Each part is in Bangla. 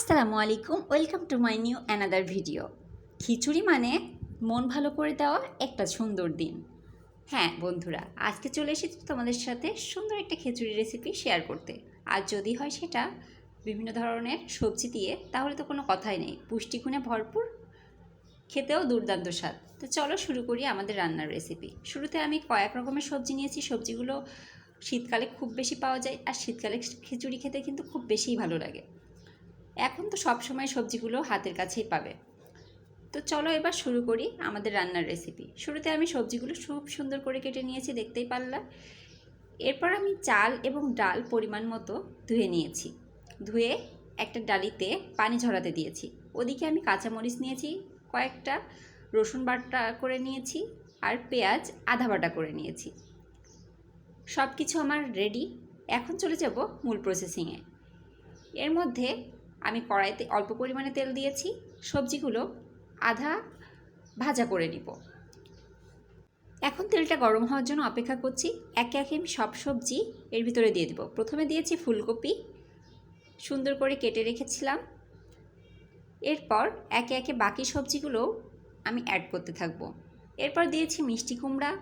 আসসালামু আলাইকুম, welcome to my new another video. Khichuri মানে মন ভালো করে দেওয়া একটা সুন্দর দিন। হ্যাঁ বন্ধুরা, আজকে চলে এসেছি তোমাদের সাথে সুন্দর একটা খিচুড়ি রেসিপি শেয়ার করতে। আর যদি হয় সেটা বিভিন্ন ধরনের সবজি দিয়ে, তাহলে তো কোনো কথাই নেই। পুষ্টিগুণে ভরপুর, খেতেও দুর্দান্ত স্বাদ। তো চলো শুরু করি আমাদের রান্নার রেসিপি শুরুতে আমি কয়েক রকমের সবজি নিয়েছি। সবজিগুলো শীতকালে খুব বেশি পাওয়া যায়, আর শীতকালে খিচুড়ি খেতে কিন্তু খুব বেশিই ভালো লাগে। এখন তো সব সময় সবজিগুলো হাতের কাছেই পাবে। তো চলো এবার শুরু করি আমাদের রান্নার রেসিপি শুরুতে আমি সবজিগুলো খুব সুন্দর করে কেটে নিয়েছি, দেখতেই পারলাম এরপর আমি চাল এবং ডাল পরিমাণ মতো ধুয়ে নিয়েছি। ধুয়ে একটা ডালিতে পানি ঝরাতে দিয়েছি। ওদিকে আমি কাঁচামরিচ নিয়েছি, কয়েকটা রসুন বাটা করে নিয়েছি আর পেঁয়াজ আধা বাটা করে নিয়েছি। সব কিছু আমার রেডি এখন চলে যাব মূল প্রসেসিংয়ে এর মধ্যে আমি কড়াইতে অল্প পরিমাণে তেল দিয়েছি, সবজিগুলো আধা ভাজা করে নিব। এখন তেলটা গরম হওয়ার জন্য অপেক্ষা করছি, একে একে আমি সব সবজি এর ভিতরে দিয়ে দেবো। প্রথমে দিয়েছি ফুলকপি, সুন্দর করে কেটে রেখেছিলাম। এরপর একে একে বাকি সবজিগুলোও আমি অ্যাড করতে থাকব। এরপর দিয়েছি মিষ্টি কুমড়া,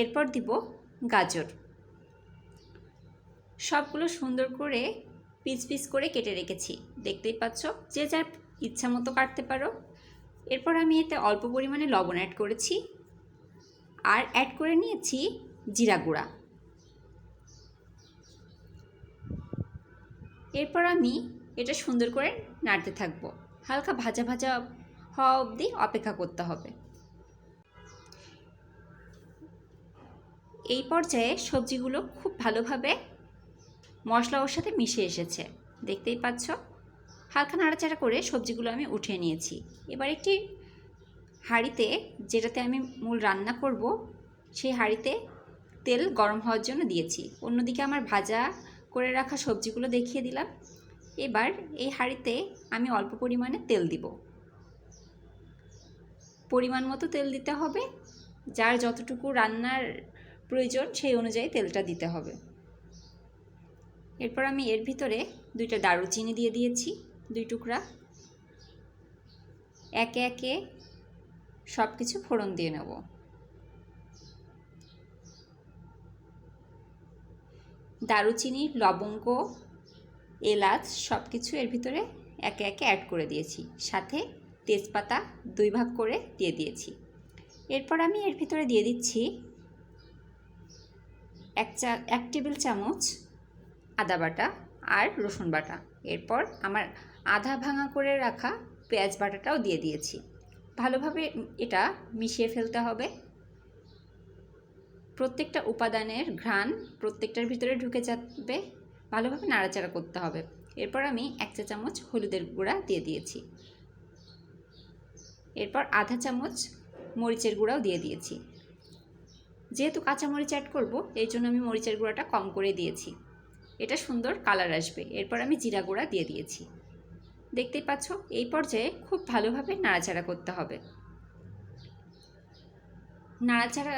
এরপর দিব গাজর। সবগুলো সুন্দর করে পিস পিস করে কেটে রেখেছি। দেখতেই পাচ্ছ? যে যার ইচ্ছা মতো কাটতে পারো। এরপর আমি এতে অল্প পরিমাণে লবণ অ্যাড করেছি। আর অ্যাড করে নিয়েছি জিরা গুঁড়া। এরপর আমি এটা সুন্দর করে নাড়তে থাকব। হালকা ভাজা ভাজা হওয়া অবধি অপেক্ষা করতে হবে। এই পর্যায়ে সবজিগুলো খুব ভালোভাবে মশলা ওর সাথে মিশে এসেছে। দেখতেই পাচ্ছ? হালকা নাড়াচাড়া করে সবজিগুলো আমি উঠিয়ে নিয়েছি। এবার একটি হাঁড়িতে যেটাতে আমি মূল রান্না করব, সেই হাঁড়িতে তেল গরম হওয়ার জন্য দিয়েছি। অন্যদিকে আমার ভাজা করে রাখা সবজিগুলো দেখিয়ে দিলাম। এবার এই হাঁড়িতে আমি অল্প পরিমাণে তেল দিব। পরিমাণ মতো তেল দিতে হবে। যার যতটুকু রান্নার প্রয়োজন সেই অনুযায়ী তেলটা দিতে হবে। এরপর আমি এর ভিতরে দুইটা দারুচিনি দিয়ে দিয়েছি, দুই টুকরা। একে একে সব কিছু ফোড়ন দিয়ে নেব। দারুচিনি, লবঙ্গ, এলাচ সব কিছু এর ভিতরে একে একে অ্যাড করে দিয়েছি। সাথে তেজপাতা দুই ভাগ করে দিয়ে দিয়েছি। এরপর আমি এর ভিতরে দিয়ে দিচ্ছি এক চা, এক টেবিল চামচ আদা বাটা আর রসুন বাটা। এরপর আমার আধা ভাঙা করে রাখা পেঁয়াজ বাটাটাও দিয়ে দিয়েছি। ভালোভাবে এটা মিশিয়ে ফেলতে হবে। প্রত্যেকটা উপাদানের ঘ্রাণ প্রত্যেকটার ভিতরে ঢুকে যাবে। ভালোভাবে নাড়াচাড়া করতে হবে। এরপর আমি এক চা চামচ হলুদের গুঁড়া দিয়ে দিয়েছি। এরপর আধা চামচ মরিচের গুঁড়াও দিয়ে দিয়েছি। যেহেতু কাঁচা মরিচ অ্যাড করব, এই জন্য আমি মরিচের গুঁড়াটা কম করে দিয়েছি। এটা সুন্দর কালার আসবে। এরপর আমি জিরা গুঁড়া দিয়ে দিয়েছি। দেখতেই পাচ্ছ, এই পর্যায়ে খুব ভালোভাবে নাড়াচাড়া করতে হবে। নাড়াচাড়া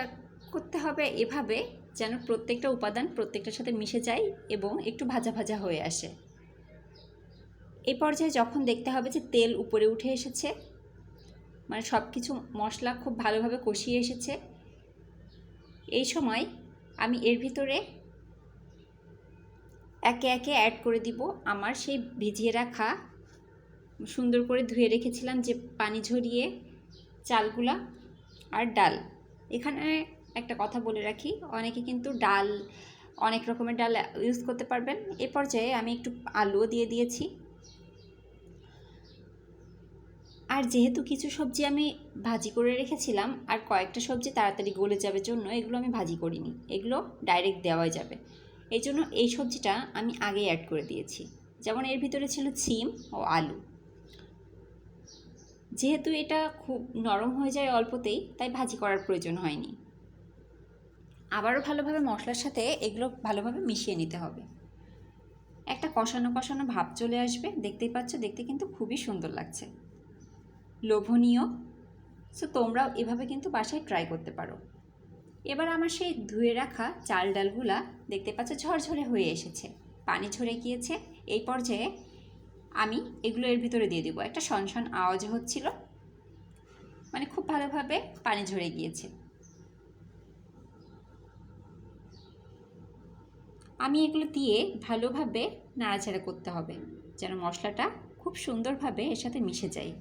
করতে হবে এভাবে যেন প্রত্যেকটা উপাদান প্রত্যেকটার সাথে মিশে যায় এবং একটু ভাজা ভাজা হয়ে আসে। এই পর্যায়ে যখন দেখতে হবে যে তেল উপরে উঠে এসেছে মানে সব কিছু মশলা খুব ভালোভাবে কষিয়ে এসেছে, এই সময় আমি এর ভিতরে একে একে অ্যাড করে দিব। আমার সেই ভিজিয়ে রাখা, সুন্দর করে ধুয়ে রেখেছিলাম যে পানি ঝরিয়ে চালগুলা আর ডাল। এখানে একটা কথা বলে রাখি, অনেকে কিন্তু ডাল, অনেক রকমের ডাল ইউজ করতে পারবেন। এ পর্যায়ে আমি একটু আলুও দিয়ে দিয়েছি। আর যেহেতু কিছু সবজি আমি ভাজি করে রেখেছিলাম, আর কয়েকটা সবজি তাড়াতাড়ি গলে যাবে জন্য এগুলো আমি ভাজি করিনি। এগুলো ডাইরেক্ট দেওয়াই যাবে। এই জন্য এই সবজিটা আমি আগেই অ্যাড করে দিয়েছি। যেমন এর ভিতরে ছিল সিম ও আলু। যেহেতু এটা খুব নরম হয়ে যায় অল্পতেই, তাই ভাজি করার প্রয়োজন হয়নি। আবারও ভালোভাবে মশলার সাথে এগুলো ভালোভাবে মিশিয়ে নিতে হবে। একটা কষানো কষানো ভাব চলে আসবে, দেখতেই পাচ্ছ, দেখতে কিন্তু খুবই সুন্দর লাগছে। লোভনীয়। সো তোমরাও এভাবে কিন্তু বাসায় ট্রাই করতে পারো। এবার আমার সেই ধুয়ে রাখা চাল ডালগুলা দেখতে পাচ্ছ ঝরঝরে হয়ে এসেছে। পানি ঝরে গিয়েছে। এই পর্যায়ে আমি এগুলো এর ভিতরে দিয়ে দেবো। একটা শনশন আওয়াজ হচ্ছিল। মানে খুব ভালোভাবে পানি ঝরে গিয়েছে। আমি এগুলো দিয়ে ভালোভাবে নাড়াচাড়া করতে হবে, যেন মশলাটা খুব সুন্দরভাবে এর সাথে মিশে যায়।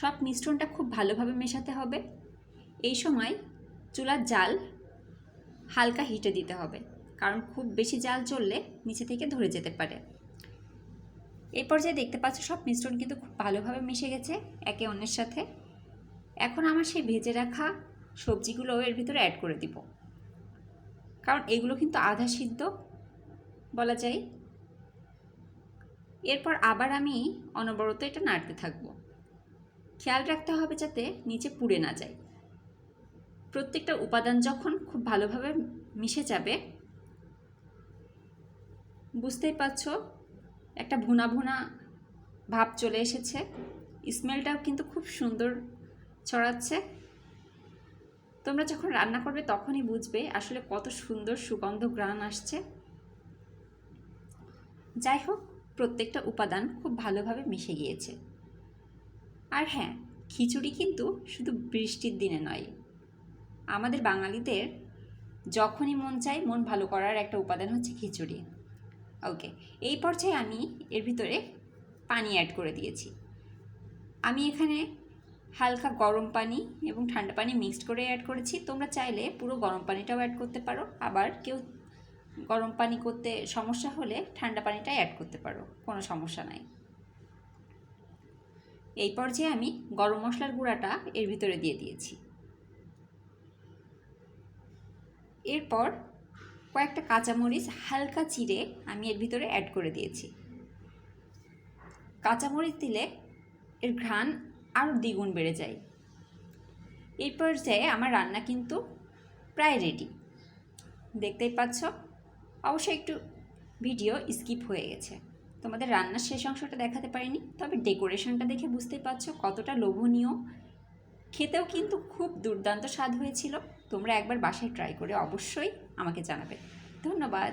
সব মিশ্রণটা খুব ভালোভাবে মেশাতে হবে। এই সময় চুলার জাল হালকা হিটে দিতে হবে, কারণ খুব বেশি জাল চললে নিচে থেকে ধরে যেতে পারে। এই পর্যায়ে দেখতে পাচ্ছ সব মিশ্রণ কিন্তু খুব ভালোভাবে মিশে গেছে একে অন্যের সাথে। এখন আমার সেই ভেজে রাখা সবজিগুলো এর ভিতরে অ্যাড করে দিব। কারণ এগুলো কিন্তু আধা সিদ্ধ, বলা যায়। এরপর আবার আমি অনবরত এটা নাড়তে থাকব। খেয়াল রাখতে হবে যাতে নিচে পুড়ে না যায়। প্রত্যেকটা উপাদান যখন খুব ভালোভাবে মিশে যাবে, বুঝতেই পারছ, একটা ভুনা ভুনা ভাব চলে এসেছে। স্মেলটাও কিন্তু খুব সুন্দর ছড়াচ্ছে। তোমরা যখন রান্না করবে তখনই বুঝবে আসলে কত সুন্দর সুগন্ধ গ্রান আসছে। যাই হোক, প্রত্যেকটা উপাদান খুব ভালোভাবে মিশে গিয়েছে। আর হ্যাঁ খিচুড়ি কিন্তু শুধু বৃষ্টির দিনে নয়। আমাদের বাঙালিদের যখনই মন চায় মন ভালো করার একটা উপাদান হচ্ছে খিচুড়ি। ওকে এই পর্যায়ে আমি এর ভিতরে পানি অ্যাড করে দিয়েছি। আমি এখানে হালকা গরম পানি এবং ঠান্ডা পানি মিক্সড করে অ্যাড করেছি। তোমরা চাইলে পুরো গরম পানিটাও অ্যাড করতে পারো। আবার কেউ গরম পানি করতে সমস্যা হলে ঠান্ডা পানিটা অ্যাড করতে পারো। কোনো সমস্যা নাই। এই পর্যায়ে আমি গরম মশলার গুঁড়াটা এর ভিতরে দিয়ে দিয়েছি। এরপর কয়েকটা কাঁচামরিচ, হালকা চিড়ে আমি এর ভিতরে অ্যাড করে দিয়েছি। কাঁচামরিচ দিলে এর ঘ্রাণ আরও দ্বিগুণ বেড়ে যায়। এই পর্যায়ে আমার রান্না কিন্তু প্রায় রেডি দেখতেই পাচ্ছ? অবশ্যই একটু ভিডিও স্কিপ হয়ে গেছে। তোমাদের রান্নার শেষ অংশটা দেখাতে পারিনি, তবে ডেকোরেশনটা দেখে বুঝতেই পারছ কতটা লোভনীয়। খেতেও কিন্তু খুব দুর্দান্ত স্বাদ হয়েছিল, তোমরা একবার বাসায় ট্রাই করে অবশ্যই আমাকে জানাবে। ধন্যবাদ।